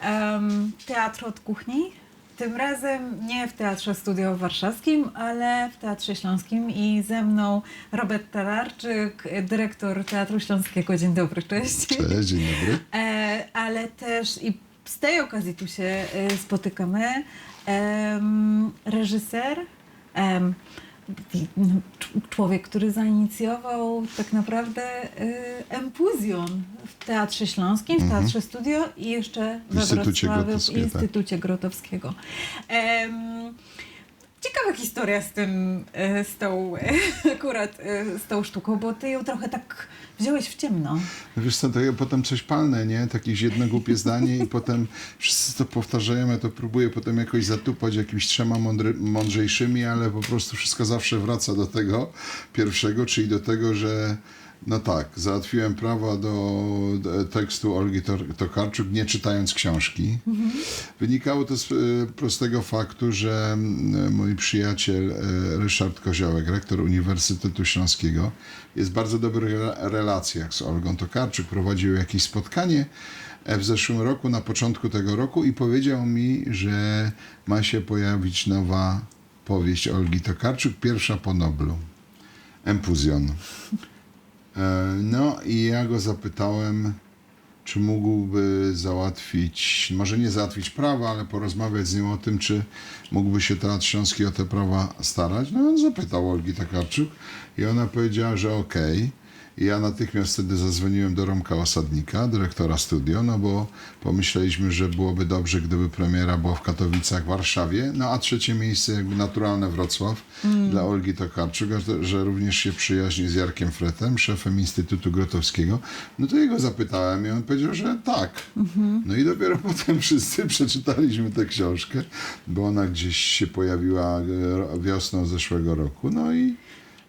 em, teatr od kuchni. Tym razem nie w Teatrze Studio Warszawskim, ale w Teatrze Śląskim i ze mną Robert Talarczyk, dyrektor Teatru Śląskiego. Dzień dobry, cześć. Cześć, dzień dobry. E, ale też i z tej okazji tu się e, spotykamy. Em, reżyser, em, człowiek, który zainicjował tak naprawdę e, Empuzjon w Teatrze Śląskim, w Teatrze Studio i jeszcze we Mhm. Instytucie Wrocławiu w tak. Instytucie Grotowskiego. Em, Ciekawa historia z tym, e, z tą, akurat e, z tą sztuką, bo ty ją trochę tak wziąłeś w ciemno. No Wiesz co, to ja potem coś palne, nie? Takie jedno głupie zdanie i potem wszyscy to powtarzają, ja to próbuję potem jakoś zatupać jakimiś trzema mądry, mądrzejszymi, ale po prostu wszystko zawsze wraca do tego pierwszego, czyli do tego, że no tak, załatwiłem prawa do, tekstu Olgi Tokarczuk, nie czytając książki. Wynikało to z e, prostego faktu, że mm, mój przyjaciel e, Ryszard Koziołek, rektor Uniwersytetu Śląskiego, jest w bardzo dobrych re- relacjach z Olgą Tokarczuk. Prowadził jakieś spotkanie e, w zeszłym roku, na początku tego roku i powiedział mi, że ma się pojawić nowa powieść Olgi Tokarczuk, pierwsza po Noblu. Empuzjon. E, No i ja go zapytałem, czy mógłby załatwić, może nie załatwić prawa, ale porozmawiać z nim o tym, czy mógłby się Teatr Śląski o te prawa starać. No on zapytał Olgi Takarczuk i ona powiedziała, że okej. I ja natychmiast wtedy zadzwoniłem do Romka Osadnika, dyrektora studio, no bo pomyśleliśmy, że byłoby dobrze, gdyby premiera była w Katowicach, w Warszawie, no a trzecie miejsce jakby naturalne Wrocław dla Olgi Tokarczuk, a to- że również się przyjaźni z Jarkiem Fretem, szefem Instytutu Grotowskiego. No to jego zapytałem i on powiedział, że tak. No i dopiero potem wszyscy przeczytaliśmy tę książkę, bo ona gdzieś się pojawiła e, wiosną zeszłego roku, no i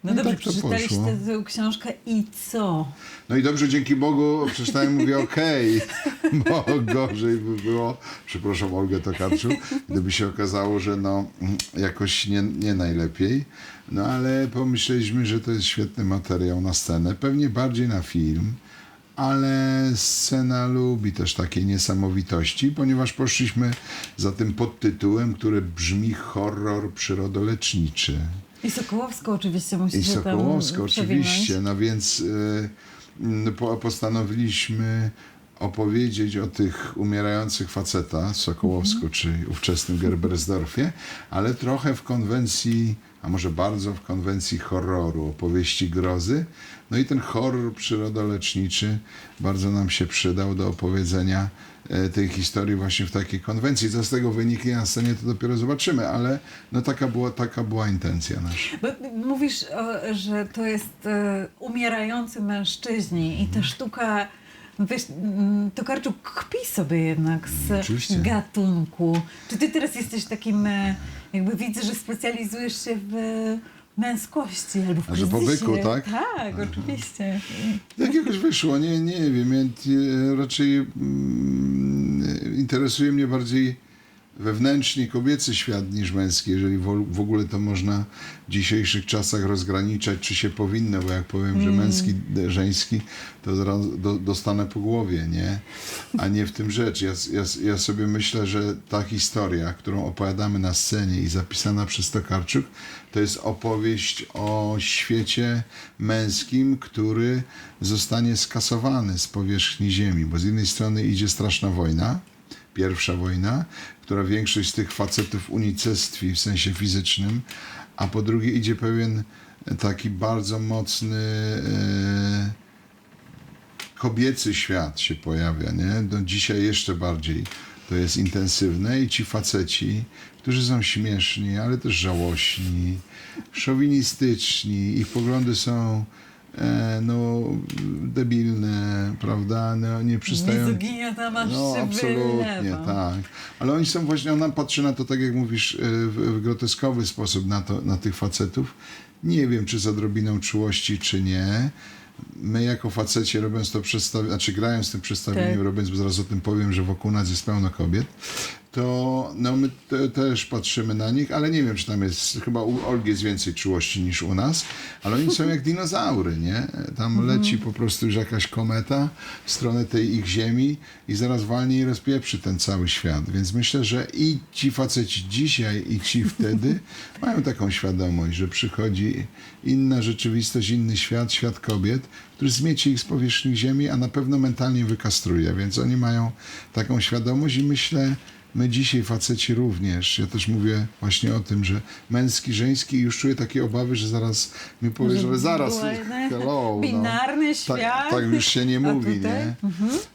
No i dobrze, tak to przeczytaliście poszło. tę książkę i co? No i dobrze, dzięki Bogu przeczytałem, mówię okej, bo gorzej by było, przepraszam Olgę Tokarczuk, gdyby się okazało, że no jakoś nie, nie najlepiej, no ale pomyśleliśmy, że to jest świetny materiał na scenę, pewnie bardziej na film, ale scena lubi też takiej niesamowitości, ponieważ poszliśmy za tym podtytułem, który brzmi horror przyrodoleczniczy. I Sokołowsko oczywiście musi I przewinąć. oczywiście, no więc y, po, postanowiliśmy opowiedzieć o tych umierających facetach, Sokołowsku Mhm. czy ówczesnym Gerbersdorfie, ale trochę w konwencji, a może bardzo w konwencji horroru, opowieści grozy. No i ten horror przyrodoleczniczy bardzo nam się przydał do opowiedzenia tej historii właśnie w takiej konwencji. Co z tego wyniknie na scenie, to dopiero zobaczymy, ale no taka była, taka była intencja nasza. Bo mówisz, o, że to jest e, umierający mężczyźni i ta sztuka, no wiesz, mm, Tokarczuk kpi sobie jednak z Oczywiście. gatunku. Czy ty teraz jesteś takim, e, jakby widzę, że specjalizujesz się w męskości albo w A że po byku, tak? Tak, oczywiście. Jak jakoś wyszło, nie, nie wiem. Ja, e, raczej mm, interesuje mnie bardziej wewnętrznie kobiecy świat niż męski, jeżeli w, ogóle to można w dzisiejszych czasach rozgraniczać, czy się powinno, bo jak powiem, że męski, d- żeński, to do, dostanę po głowie, nie? A nie w tym rzecz. Ja, ja, ja sobie myślę, że ta historia, którą opowiadamy na scenie i zapisana przez Tokarczuk, to jest opowieść o świecie męskim, który zostanie skasowany z powierzchni ziemi, bo z jednej strony idzie straszna wojna, pierwsza wojna, która większość z tych facetów unicestwi w sensie fizycznym, a po drugie idzie pewien taki bardzo mocny e, kobiecy świat się pojawia, nie? No dzisiaj jeszcze bardziej to jest intensywne i ci faceci, którzy są śmieszni, ale też żałośni, szowinistyczni, ich poglądy są no, debilne, prawda? No, nie przystają... Mizoginia ta masz No, się absolutnie, wylewa. tak. Ale oni są właśnie, ona patrzy na to, tak jak mówisz, e, w, w groteskowy sposób na, to, na tych facetów. Nie wiem, czy z odrobiną czułości, czy nie. My jako faceci robiąc to przedstawienie, znaczy grając w tym przedstawieniu, Tak. robiąc, bo zaraz o tym powiem, że wokół nas jest pełno kobiet, to no my te, też patrzymy na nich, ale nie wiem, czy tam jest, chyba u Olgi jest więcej czułości niż u nas, ale oni są jak dinozaury, nie? Tam leci po prostu już jakaś kometa w stronę tej ich ziemi i zaraz walnie i rozpieprzy ten cały świat. Więc myślę, że i ci faceci dzisiaj, i ci wtedy mają taką świadomość, że przychodzi inna rzeczywistość, inny świat, świat kobiet, który zmieci ich z powierzchni ziemi, a na pewno mentalnie wykastruje. Więc oni mają taką świadomość i myślę, My dzisiaj, faceci również, ja też mówię właśnie o tym, że męski, żeński już czuję takie obawy, że zaraz mi powiesz, Że zaraz, hello. binarny no. świat. Tak, tak już się nie mówi, nie?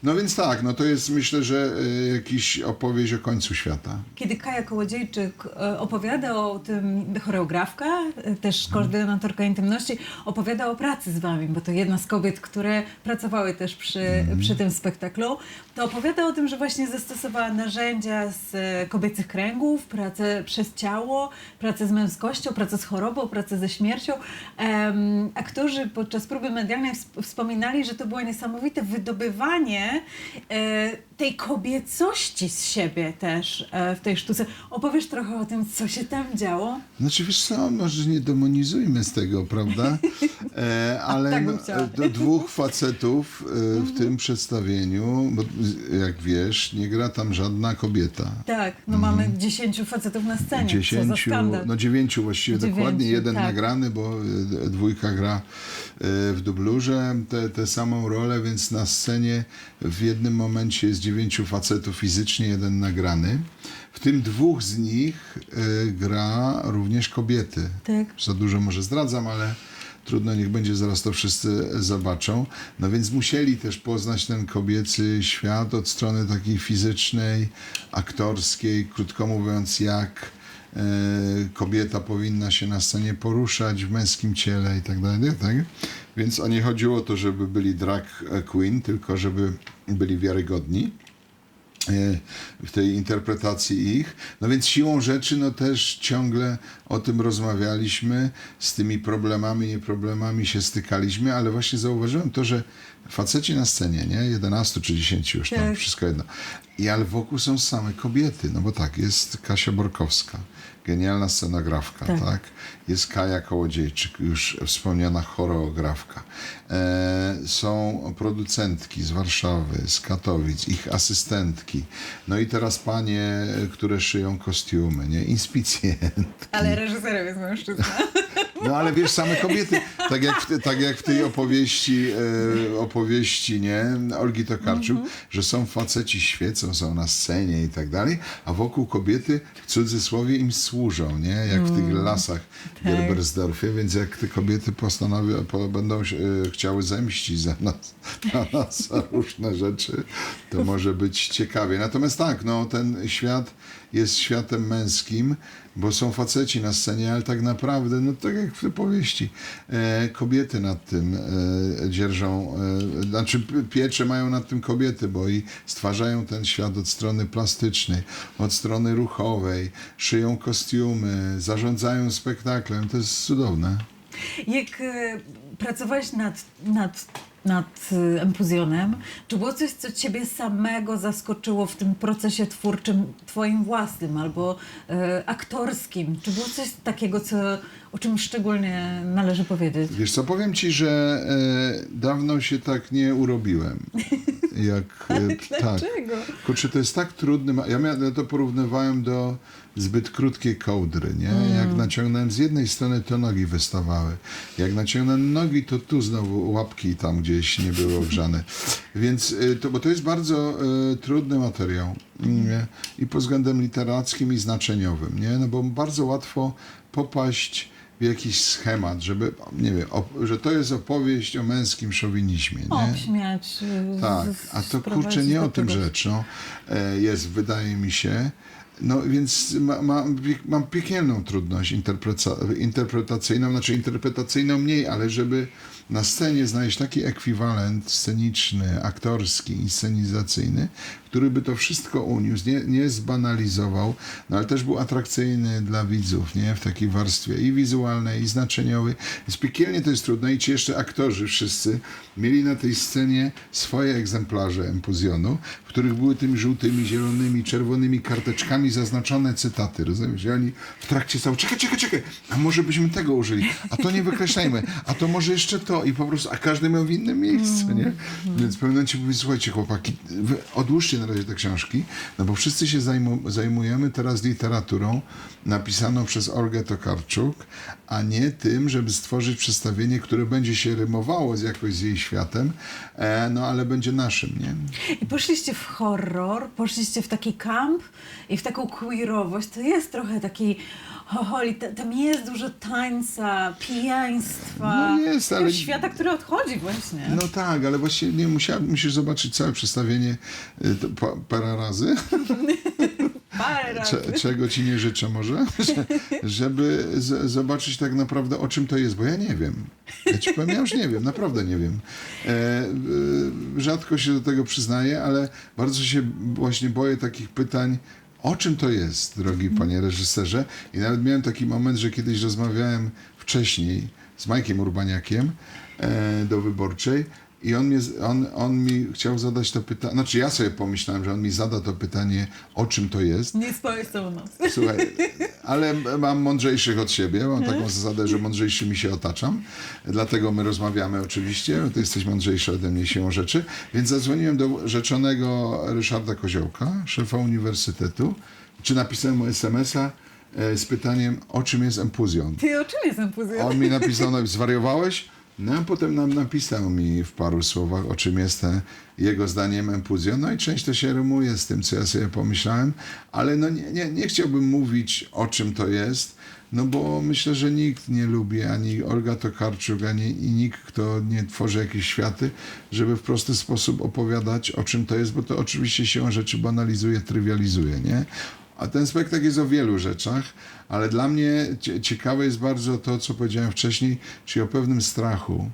No więc tak, no to jest myślę, że y, jakiś opowieść o końcu świata. Kiedy Kaja Kołodziejczyk e, opowiada o tym, choreografka, e, też koordynatorka intymności, opowiada o pracy z wami, bo to jedna z kobiet, które pracowały też przy, przy tym spektaklu, to opowiada o tym, że właśnie zastosowała narzędzia z e, kobiecych kręgów, pracę przez ciało, pracę z męskością, pracę z chorobą, pracę ze śmiercią. Em, aktorzy podczas próby medialnej wsp- wspominali, że to było niesamowite wydobywanie e, tej kobiecości z siebie też e, w tej sztuce. Opowiesz trochę o tym, co się tam działo? Znaczy wiesz co, może nie demonizujmy z tego, prawda? E, ale tak do dwóch facetów w tym przedstawieniu, bo jak wiesz, nie gra tam żadna kobieta. Tak, no mamy dziesięciu facetów na scenie. co za Dziesięciu, skandal. no dziewięciu właściwie Dziewięciu, dokładnie, jeden tak. nagrany, bo e, dwójka gra e, w dublurze tę tę samą rolę, więc na scenie w jednym momencie jest dziewięciu facetów fizycznie, jeden nagrany. W tym dwóch z nich e, gra również kobiety. Tak. Za dużo może zdradzam, ale trudno, niech będzie, zaraz to wszyscy zobaczą. No więc musieli też poznać ten kobiecy świat od strony takiej fizycznej, aktorskiej, krótko mówiąc, jak e, kobieta powinna się na scenie poruszać w męskim ciele i tak dalej, tak? Więc o nie chodziło o to, żeby byli drag queen, tylko żeby byli wiarygodni w tej interpretacji ich. No więc siłą rzeczy no też ciągle o tym rozmawialiśmy, z tymi problemami, nieproblemami się stykaliśmy, ale właśnie zauważyłem to, że faceci na scenie, nie? 11 czy 10 już tam, Tak. wszystko jedno. I ale wokół są same kobiety, no bo tak, jest Kasia Borkowska, genialna scenografka, tak? Tak. Jest Kaja Kołodziejczyk, już wspomniana choreografka. E, są producentki z Warszawy, z Katowic, ich asystentki. No i teraz panie, które szyją kostiumy, nie? Inspicjentki. Ale reżyserem jest mężczyzna. No ale wiesz, same kobiety, tak jak w, tak jak w tej opowieści, e, opowieści, nie, Olgi Tokarczuk, że są faceci świecą, są na scenie i tak dalej, a wokół kobiety w cudzysłowie im służą, nie, jak w tych lasach w Tak. Gerbersdorfie, więc jak te kobiety postanowią, po, będą się, e, chciały zemścić za nas, na nas za różne rzeczy, to może być ciekawie. Natomiast tak, no ten świat jest światem męskim, bo są faceci na scenie, ale tak naprawdę, no tak jak w powieści, e, kobiety nad tym e, dzierżą, e, znaczy piecze mają nad tym kobiety, bo i stwarzają ten świat od strony plastycznej, od strony ruchowej, szyją kostiumy, zarządzają spektaklem, to jest cudowne. Jak e, pracowałeś nad, nad, nad e, Empuzjonem, czy było coś, co ciebie samego zaskoczyło w tym procesie twórczym, twoim własnym albo e, aktorskim? Czy było coś takiego, co, o czym szczególnie należy powiedzieć? Wiesz co, powiem ci, że e, dawno się tak nie urobiłem. Jak, e, tak. Dlaczego? Kurczę, to jest tak trudny. Ja, ja to porównywałem do zbyt krótkiej kołdry, nie? Jak naciągnąłem z jednej strony, to nogi wystawały. Jak naciągnąłem nogi, to tu znowu łapki tam gdzieś nie były ogrzane. Więc y, to, bo to jest bardzo y, trudny materiał. Nie? I pod względem literackim i znaczeniowym, nie? No bo bardzo łatwo popaść w jakiś schemat, żeby, nie wiem, że to jest opowieść o męskim szowinizmie, nie? Obśmiać. e, Tak, a to kurczę nie o tym rzecz. No. E, Jest, wydaje mi się. No więc ma, ma, mam piekielną trudność interpreta- interpretacyjną, znaczy interpretacyjną mniej, ale żeby na scenie znaleźć taki ekwiwalent sceniczny, aktorski, inscenizacyjny, który by to wszystko uniósł, nie, nie zbanalizował, no ale też był atrakcyjny dla widzów, nie? W takiej warstwie i wizualnej, i znaczeniowej. Więc piekielnie to jest trudne i ci jeszcze aktorzy wszyscy mieli na tej scenie swoje egzemplarze empuzjonu, w których były tymi żółtymi, zielonymi, czerwonymi karteczkami zaznaczone cytaty, rozumiesz? I oni w trakcie stał, czekaj, czekaj, czekaj, a może byśmy tego użyli, a to nie wykreślajmy, a to może jeszcze to i po prostu, a każdy miał w innym miejscu, nie? Więc w pewnym momencie mówi, słuchajcie chłopaki, odłóżcie na razie te książki, no bo wszyscy się zajmu zajmujemy teraz literaturą napisaną przez Olgę Tokarczuk, a nie tym, żeby stworzyć przedstawienie, które będzie się rymowało z jakoś z jej światem, e, no ale będzie naszym, nie? I poszliście w horror, poszliście w taki camp i w taką queerowość. To jest trochę taki hoholi, ta- tam jest dużo tańca, pijaństwa. No jest, ale- świata, który odchodzi właśnie. No tak, ale właśnie nie musiałem, musisz zobaczyć całe przedstawienie y, to pa- parę razy. Parę razy. Cze, czego ci nie życzę może, że- żeby z, zobaczyć tak naprawdę o czym to jest, bo ja nie wiem. Ja ci powiem, ja już nie wiem, naprawdę nie wiem. E, e, rzadko się do tego przyznaję, ale bardzo się właśnie boję takich pytań, o czym to jest, drogi panie reżyserze. I nawet miałem taki moment, że kiedyś rozmawiałem wcześniej z Majkiem Urbaniakiem e, do Wyborczej i on, mnie, on, on mi chciał zadać to pytanie, znaczy ja sobie pomyślałem, że on mi zada to pytanie, o czym to jest. Nie spałeś całą noc. Słuchaj, ale mam mądrzejszych od siebie, mam taką zasadę, że mądrzejszymi się otaczam. Dlatego my rozmawiamy oczywiście, bo ty jesteś mądrzejszy ode mnie siłą rzeczy. Więc zadzwoniłem do rzeczonego Ryszarda Koziołka, szefa uniwersytetu, czy napisałem mu SMS-a e, z pytaniem, o czym jest empuzjon. Ty o czym jest empuzjon? On mi napisał, no, zwariowałeś? No a potem nam napisał mi w paru słowach, o czym jest jego zdaniem empuzjon. No i część to się rymuje z tym, co ja sobie pomyślałem, ale no nie, nie, nie chciałbym mówić, o czym to jest, no bo myślę, że nikt nie lubi, ani Olga Tokarczuk, ani i nikt, kto nie tworzy jakieś światy, żeby w prosty sposób opowiadać, o czym to jest, bo to oczywiście siłą rzeczy banalizuje, trywializuje, nie? A ten spektakl jest o wielu rzeczach, ale dla mnie cie- ciekawe jest bardzo to, co powiedziałem wcześniej, czyli o pewnym strachu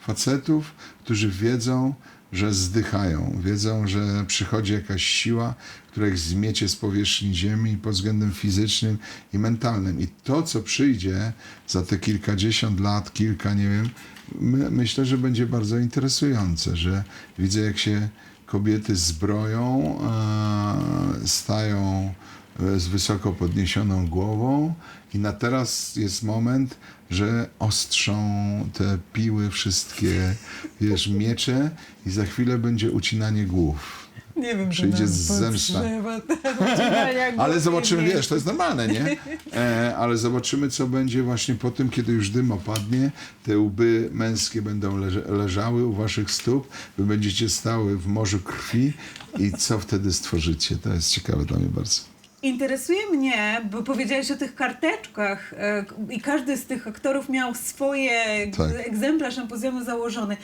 facetów, którzy wiedzą, że zdychają, wiedzą, że przychodzi jakaś siła, która ich zmiecie z powierzchni ziemi pod względem fizycznym i mentalnym. I to, co przyjdzie za te kilkadziesiąt lat, kilka, nie wiem, my, myślę, że będzie bardzo interesujące, że widzę, jak się kobiety zbroją, e, stają z wysoko podniesioną głową i na teraz jest moment, że ostrzą te piły wszystkie, wiesz, miecze i za chwilę będzie ucinanie głów. Nie wiem, Przyjdzie czy nam zemsta. Ale zobaczymy, nie. wiesz, to jest normalne, nie? E, ale zobaczymy, co będzie właśnie po tym, kiedy już dym opadnie, te łby męskie będą leże, leżały u waszych stóp, wy będziecie stały w morzu krwi i co wtedy stworzycie? To jest ciekawe dla mnie bardzo. Interesuje mnie, bo powiedziałeś o tych karteczkach e, i każdy z tych aktorów miał swoje Tak. egzemplarz empozjonu założony.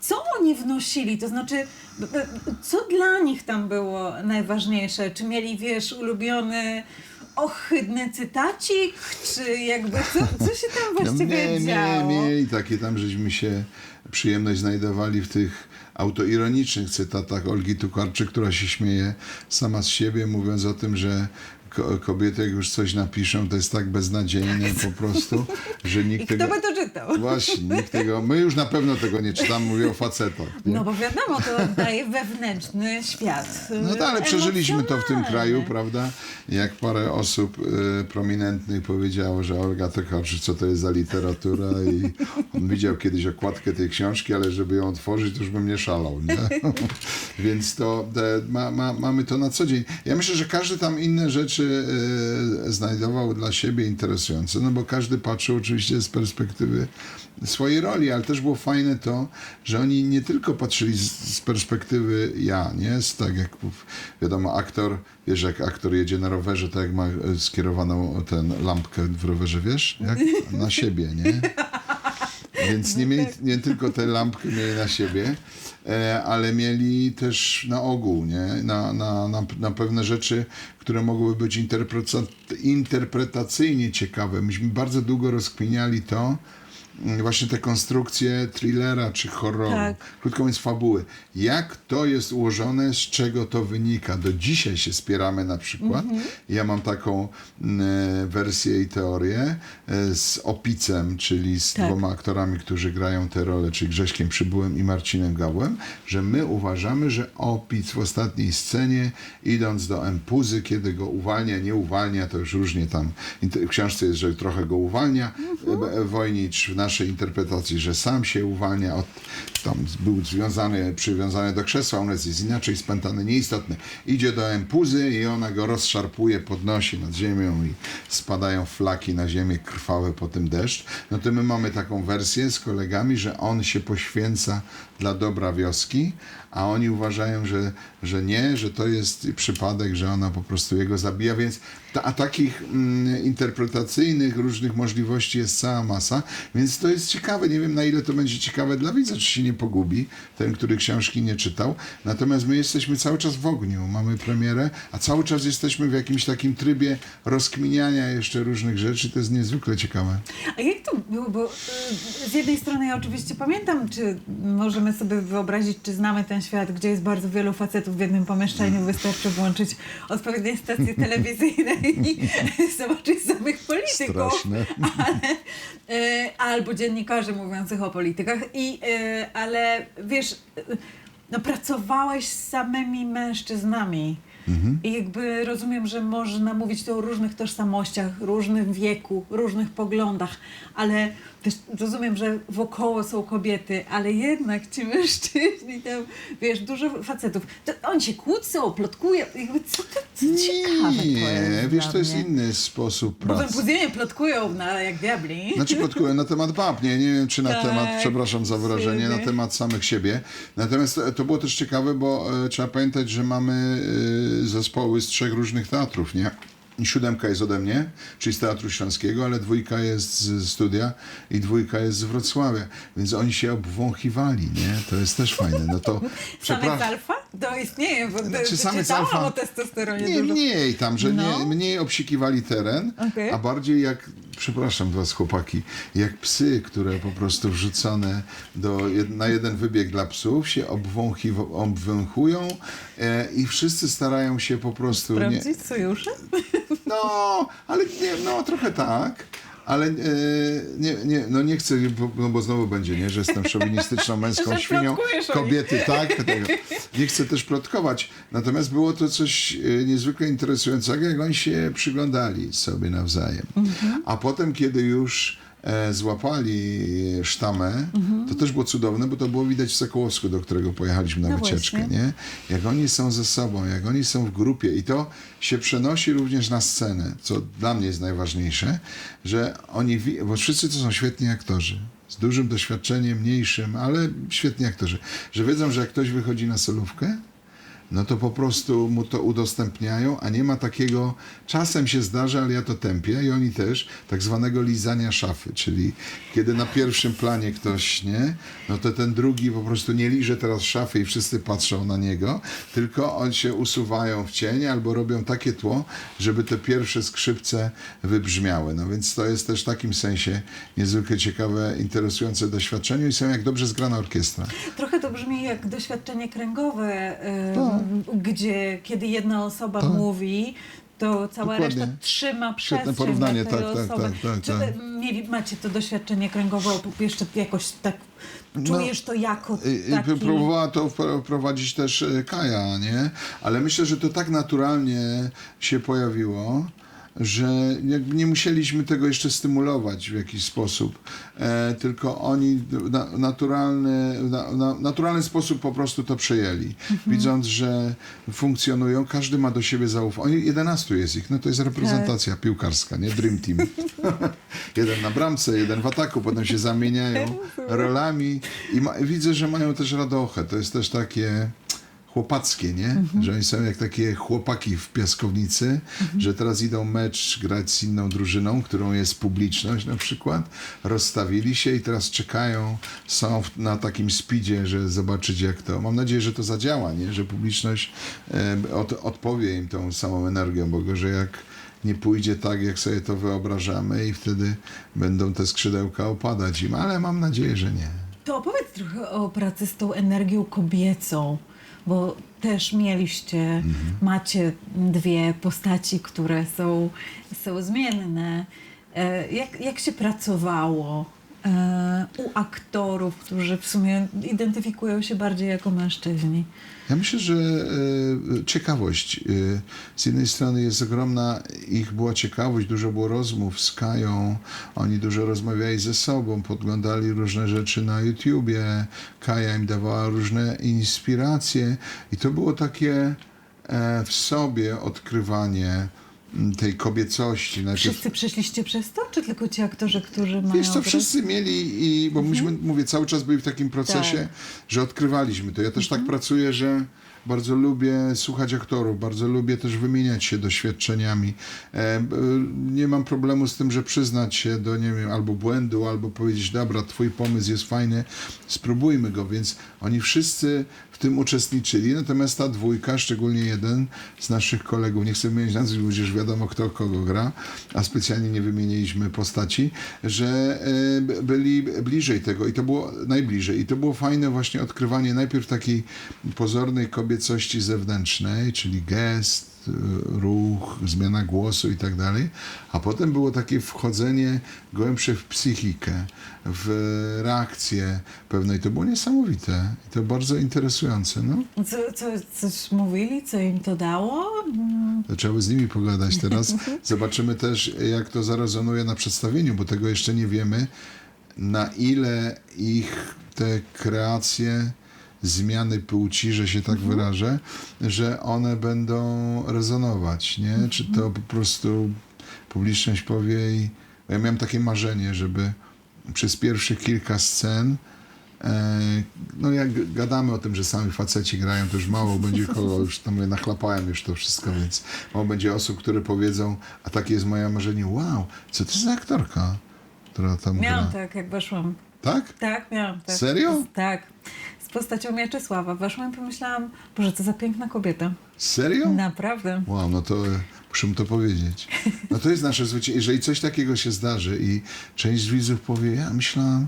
Co oni wnosili? To znaczy, b- b- co dla nich tam było najważniejsze? Czy mieli, wiesz, ulubiony ohydny cytacik? Czy jakby, co, co się tam właściwie mie- mie- działo? mieli takie tam, żeśmy się przyjemność znajdowali w tych autoironicznych cytatach Olgi Tukarczyk, która się śmieje sama z siebie, mówiąc o tym, że kobiety jak już coś napiszą, to jest tak beznadziejne po prostu, że I nikt kto tego... by to czytał? Właśnie, nikt tego... My już na pewno tego nie czytamy, mówię o facetach. Nie? No bo wiadomo, to daje wewnętrzny świat. No tak, ale przeżyliśmy to w tym kraju, prawda? Jak parę osób y, prominentnych powiedziało, że Olga Tokarczyk, co to jest za literatura i on widział kiedyś okładkę tej książki, ale żeby ją otworzyć, to już bym nie szalał, nie? Więc to te, ma, ma, mamy to na co dzień. Ja myślę, że każdy tam inne rzeczy y, znajdował dla siebie interesujące, no bo każdy patrzył oczywiście z perspektywy swojej roli, ale też było fajne to, że oni nie tylko patrzyli z, perspektywy ja, nie? Z, tak jak wiadomo, aktor, wiesz, jak aktor jedzie na rowerze, to jak ma e, skierowaną tę lampkę w rowerze, wiesz? Jak? Na siebie, nie? Więc nie, mieli, nie tylko tę lampkę mieli na siebie, e, ale mieli też na ogół, nie? Na, na, na, na pewne rzeczy, które mogłyby być interpreta- interpretacyjnie ciekawe. Myśmy bardzo długo rozkminiali to, właśnie te konstrukcje thrillera czy horroru. Tak. Krótko mówiąc, fabuły. Jak to jest ułożone, z czego to wynika? Do dzisiaj się spieramy na przykład. Ja mam taką mm, wersję i teorię e, z Opicem, czyli z Tak. dwoma aktorami, którzy grają te role, czyli Grześkiem Przybyłem i Marcinem Gawłem, że my uważamy, że Opic w ostatniej scenie, idąc do Empuzy, kiedy go uwalnia, nie uwalnia, to już różnie tam w książce jest, że trochę go uwalnia, mhm. Wojnicz w naszej interpretacji, że sam się uwalnia od, tam był związany, przywiązany do krzesła, on jest inaczej spętany, nieistotny. Idzie do Empuzy i ona go rozszarpuje, podnosi nad ziemią i spadają flaki na ziemię krwawe po tym deszcz. No to my mamy taką wersję z kolegami, że on się poświęca dla dobra wioski, a oni uważają, że, że nie, że to jest przypadek, że ona po prostu jego zabija, więc ta, a takich mm, interpretacyjnych różnych możliwości jest cała masa, więc to jest ciekawe. Nie wiem na ile to będzie ciekawe dla widza, czy się nie pogubi ten, który książki nie czytał. Natomiast my jesteśmy cały czas w ogniu, mamy premierę, a cały czas jesteśmy w jakimś takim trybie rozkminiania jeszcze różnych rzeczy. To jest niezwykle ciekawe. A jak to było? Bo y, z jednej strony ja oczywiście pamiętam, czy możemy sobie wyobrazić, czy znamy ten świat, gdzie jest bardzo wielu facetów w jednym pomieszczeniu, wystarczy włączyć odpowiednie stacje telewizyjne i zobaczyć samych polityków. Straszne. Ale, y, albo dziennikarzy mówiących o politykach. I, y, ale wiesz, y, no pracowałeś z samymi mężczyznami. I jakby rozumiem, że można mówić tu o różnych tożsamościach, różnym wieku, różnych poglądach, ale też rozumiem, że wokoło są kobiety, ale jednak ci mężczyźni tam, wiesz, dużo facetów, to oni się kłócą, plotkują, jakby co to, co ciekawe to Nie, jest wiesz, dla to jest mnie. inny sposób Bo pracy. Plotkują na, jak diabli. Znaczy plotkuję na temat bab, nie, nie wiem czy na Tak, temat, przepraszam za wyrażenie, na siebie. temat samych siebie. Natomiast to, to było też ciekawe, bo e, trzeba pamiętać, że mamy e, zespoły z trzech różnych teatrów, nie? I siódemka jest ode mnie, czyli z Teatru Śląskiego, ale dwójka jest z studia i dwójka jest z Wrocławia, więc oni się obwąchiwali, nie? To jest też fajne. No to przepraszam. alfa? To istnieje, bo Znaczy, czytałam alfa- o testosteronie Nie, dużo. mniej tam, że No. nie, mniej obsikiwali teren, Okej. a bardziej jak, przepraszam was chłopaki, jak psy, które po prostu wrzucone do, na jeden wybieg dla psów się obwąchiw- obwąchują e, i wszyscy starają się po prostu... Nie, Sprawdzić sojusze? no, ale nie, no trochę tak. Ale e, nie, nie, no nie chcę, bo, no bo znowu będzie, nie, że jestem szowinistyczną męską świnią. Kobiety, tak. Tego. Nie chcę też plotkować. Natomiast było to coś e, niezwykle interesującego, jak oni się przyglądali sobie nawzajem. Mhm. A potem, kiedy już złapali sztamę, to też było cudowne, bo to było widać w Sokołowsku, do którego pojechaliśmy na No wycieczkę, właśnie. nie? Jak oni są ze sobą, jak oni są w grupie i to się przenosi również na scenę, co dla mnie jest najważniejsze, że oni, bo wszyscy to są świetni aktorzy, z dużym doświadczeniem, mniejszym, ale świetni aktorzy, że wiedzą, że jak ktoś wychodzi na solówkę, no to po prostu mu to udostępniają, a nie ma takiego, czasem się zdarza, ale ja to tępię i oni też, tak zwanego lizania szafy, czyli kiedy na pierwszym planie ktoś, nie, no to ten drugi po prostu nie liże teraz szafy i wszyscy patrzą na niego, tylko oni się usuwają w cień albo robią takie tło, żeby te pierwsze skrzypce wybrzmiały. No więc to jest też w takim sensie niezwykle ciekawe, interesujące doświadczenie i są jak dobrze zgrana orkiestra. Trochę to brzmi jak doświadczenie kręgowe, Tak. Gdzie kiedy jedna osoba Tak. mówi, to cała Dokładnie. reszta trzyma Świetne przestrzeń porównanie, dla tej tak, tak, tak, tak, Czy tak. mieli, macie to doświadczenie kręgowe, lub jeszcze jakoś tak czujesz to jako taki... Próbowała to wpro- wprowadzić też e, Kaja, nie? Ale myślę, że to tak naturalnie się pojawiło, że jakby nie musieliśmy tego jeszcze stymulować w jakiś sposób, e, tylko oni w na, naturalny, na, na, naturalny sposób po prostu to przejęli. Widząc, że funkcjonują, każdy ma do siebie zaufanie. 11 jest ich, no to jest reprezentacja piłkarska, nie? Dream Team. jeden na bramce, jeden w ataku, potem się zamieniają rolami i ma, widzę, że mają też radochę. To jest też takie chłopackie, nie? Że oni są jak takie chłopaki w piaskownicy, że teraz idą mecz grać z inną drużyną, którą jest publiczność na przykład, rozstawili się i teraz czekają, są na takim speedzie, że zobaczyć jak to. Mam nadzieję, że to zadziała, nie? Że publiczność e, od, odpowie im tą samą energią, bo gorzej jak nie pójdzie tak, jak sobie to wyobrażamy i wtedy będą te skrzydełka opadać im, ale mam nadzieję, że nie. To opowiedz trochę o pracy z tą energią kobiecą, bo też mieliście, macie dwie postaci, które są, są zmienne. E, Jak, jak się pracowało u aktorów, którzy w sumie identyfikują się bardziej jako mężczyźni? Ja myślę, że e, ciekawość. E, z jednej strony jest ogromna, ich była ciekawość, dużo było rozmów z Kają, oni dużo rozmawiali ze sobą, podglądali różne rzeczy na YouTubie, Kaja im dawała różne inspiracje i to było takie e, w sobie odkrywanie tej kobiecości. Najpierw Wszyscy przeszliście przez to, czy tylko ci aktorzy, którzy mają... Wiesz co, obraz? wszyscy mieli, i, bo myśmy, mówię, cały czas byli w takim procesie, Tak. że odkrywaliśmy to. Ja też tak pracuję, że bardzo lubię słuchać aktorów, bardzo lubię też wymieniać się doświadczeniami. E, b- nie mam problemu z tym, że przyznać się do, nie wiem, albo błędu, albo powiedzieć, dobra, twój pomysł jest fajny, spróbujmy go, więc oni wszyscy w tym uczestniczyli, natomiast ta dwójka, szczególnie jeden z naszych kolegów, nie chcę wymieniać nazwisk, bo już wiadomo kto kogo gra, a specjalnie nie wymieniliśmy postaci, że e, byli bliżej tego i to było najbliżej. I to było fajne właśnie odkrywanie najpierw takiej pozornej kobiecości zewnętrznej, czyli gest, y, ruch, zmiana głosu i tak dalej, a potem było takie wchodzenie głębsze w psychikę, w reakcję pewne i to było niesamowite i to bardzo interesujące. No. Co, co, coś mówili, co im to dało? To trzeba by z nimi pogadać teraz. Zobaczymy też, jak to zarezonuje na przedstawieniu, bo tego jeszcze nie wiemy, na ile ich te kreacje, zmiany płci, że się tak wyrażę, że one będą rezonować, nie? Czy to po prostu publiczność powie i... Ja miałem takie marzenie, żeby przez pierwszych kilka scen E, No jak gadamy o tym, że sami faceci grają, to już mało będzie kogo, już tam nachlapałem już to wszystko, więc mało będzie osób, które powiedzą, a takie jest moje marzenie, wow, co to za aktorka, która tam Miałam gra. tak, jak weszłam. Tak? Tak, miałam tak. Serio? Tak. Z postacią Mieczysława. Weszłam i pomyślałam, Boże, co za piękna kobieta. Serio? Naprawdę. Wow, no to e, muszę mu to powiedzieć. No to jest nasze zwycięstwo. Jeżeli coś takiego się zdarzy i część z widzów powie, ja myślałam,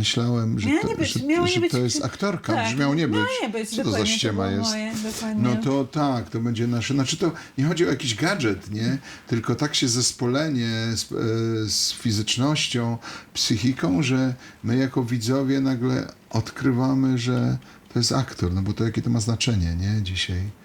myślałem, że, Miała to, nie być, że, nie być. to jest aktorka, tak, brzmiało nie być. Nie być, Co to za ściema było jest? Moje. No to tak, to będzie nasze. Znaczy to nie chodzi o jakiś gadżet, nie? Tylko tak się zespolenie z, e, z fizycznością, psychiką, że my jako widzowie nagle odkrywamy, że to jest aktor, no bo to jakie to ma znaczenie, nie? Dzisiaj.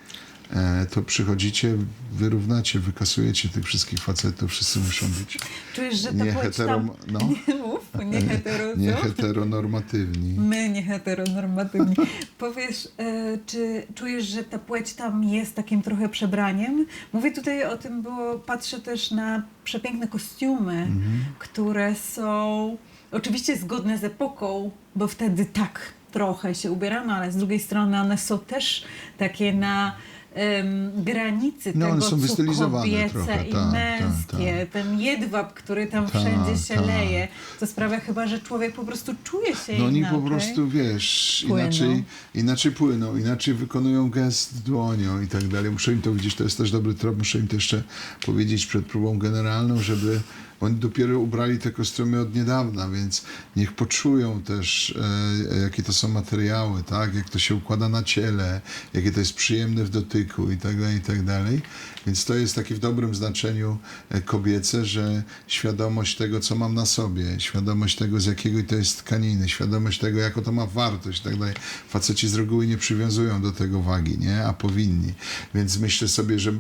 E, to przychodzicie, wyrównacie, wykasujecie tych wszystkich facetów, wszyscy muszą być Czujesz, że nie, płeć hetero, tam... no, Nie mów, nie hetero, nie heteronormatywni. My nie heteronormatywni. Powiesz, e, czy czujesz, że ta płeć tam jest takim trochę przebraniem? Mówię tutaj o tym, bo patrzę też na przepiękne kostiumy, Mhm. które są oczywiście zgodne z epoką, bo wtedy tak trochę się ubierano, ale z drugiej strony one są też takie na em, granicy No, tego, są co kobiece trochę, i tak, męskie. Ten jedwab, który tam Tak, wszędzie się tak. leje, to sprawia chyba, że człowiek po prostu czuje się No oni inaczej. po prostu, wiesz, Płyną. inaczej, inaczej płyną, inaczej wykonują gest dłonią i tak dalej. Muszę im to widzieć, to jest też dobry trop, muszę im to jeszcze powiedzieć przed próbą generalną, żeby oni dopiero ubrali te kostiumy od niedawna, więc niech poczują też, e, jakie to są materiały, tak, jak to się układa na ciele, jakie to jest przyjemne w dotyku i tak dalej, i tak dalej. Więc to jest takie w dobrym znaczeniu e, kobiece, że świadomość tego, co mam na sobie, świadomość tego, z jakiego to jest tkaniny, świadomość tego, jaką to ma wartość i tak dalej. Faceci z reguły nie przywiązują do tego wagi, nie? A powinni. Więc myślę sobie, że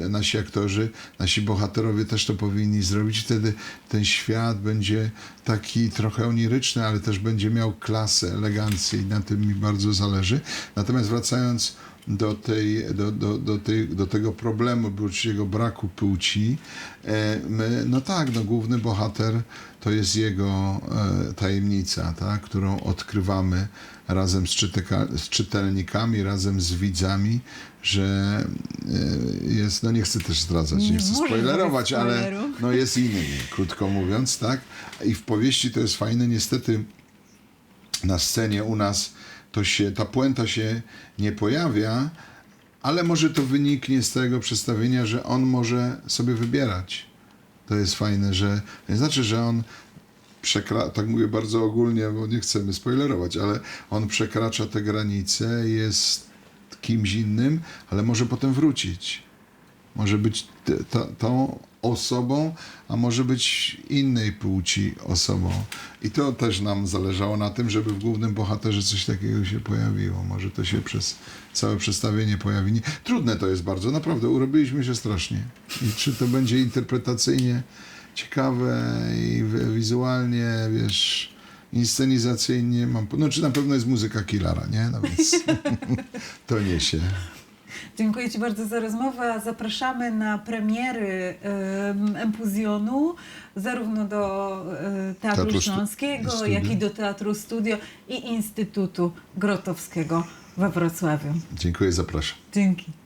e, nasi aktorzy, nasi bohaterowie też to powinni zrobić. Wtedy ten świat będzie taki trochę oniryczny, ale też będzie miał klasę, elegancję i na tym mi bardzo zależy. Natomiast wracając do, tej, do, do, do, tej, do tego problemu jego braku płci. E, no tak, no, główny bohater to jest jego e, tajemnica, tak, którą odkrywamy razem z, czyteka, z czytelnikami, razem z widzami, że e, jest, no nie chcę też zdradzać, nie Nie chcę spoilerować, ale no jest inny, krótko mówiąc, tak. I w powieści to jest fajne, niestety na scenie u nas to się, ta puenta się nie pojawia, ale może to wyniknie z tego przedstawienia, że on może sobie wybierać. To jest fajne, że nie znaczy, że on przekra- tak mówię bardzo ogólnie, bo nie chcemy spoilerować, ale on przekracza te granice, jest kimś innym, ale może potem wrócić. Może być tą osobą, a może być innej płci osobą. I to też nam zależało na tym, żeby w głównym bohaterze coś takiego się pojawiło. Może to się przez całe przedstawienie pojawi. Nie- Trudne to jest bardzo, naprawdę. Urobiliśmy się strasznie. I czy to będzie interpretacyjnie ciekawe i wi- wizualnie, wiesz, inscenizacyjnie mam... No, czy na pewno jest muzyka Killara, nie? No więc to niesie. Dziękuję Ci bardzo za rozmowę. Zapraszamy na premiery em, Empuzjonu, zarówno do e, Teatru Teatru Śląskiego, jak i do Teatru Studio i Instytutu Grotowskiego we Wrocławiu. Dziękuję, zapraszam. Dzięki.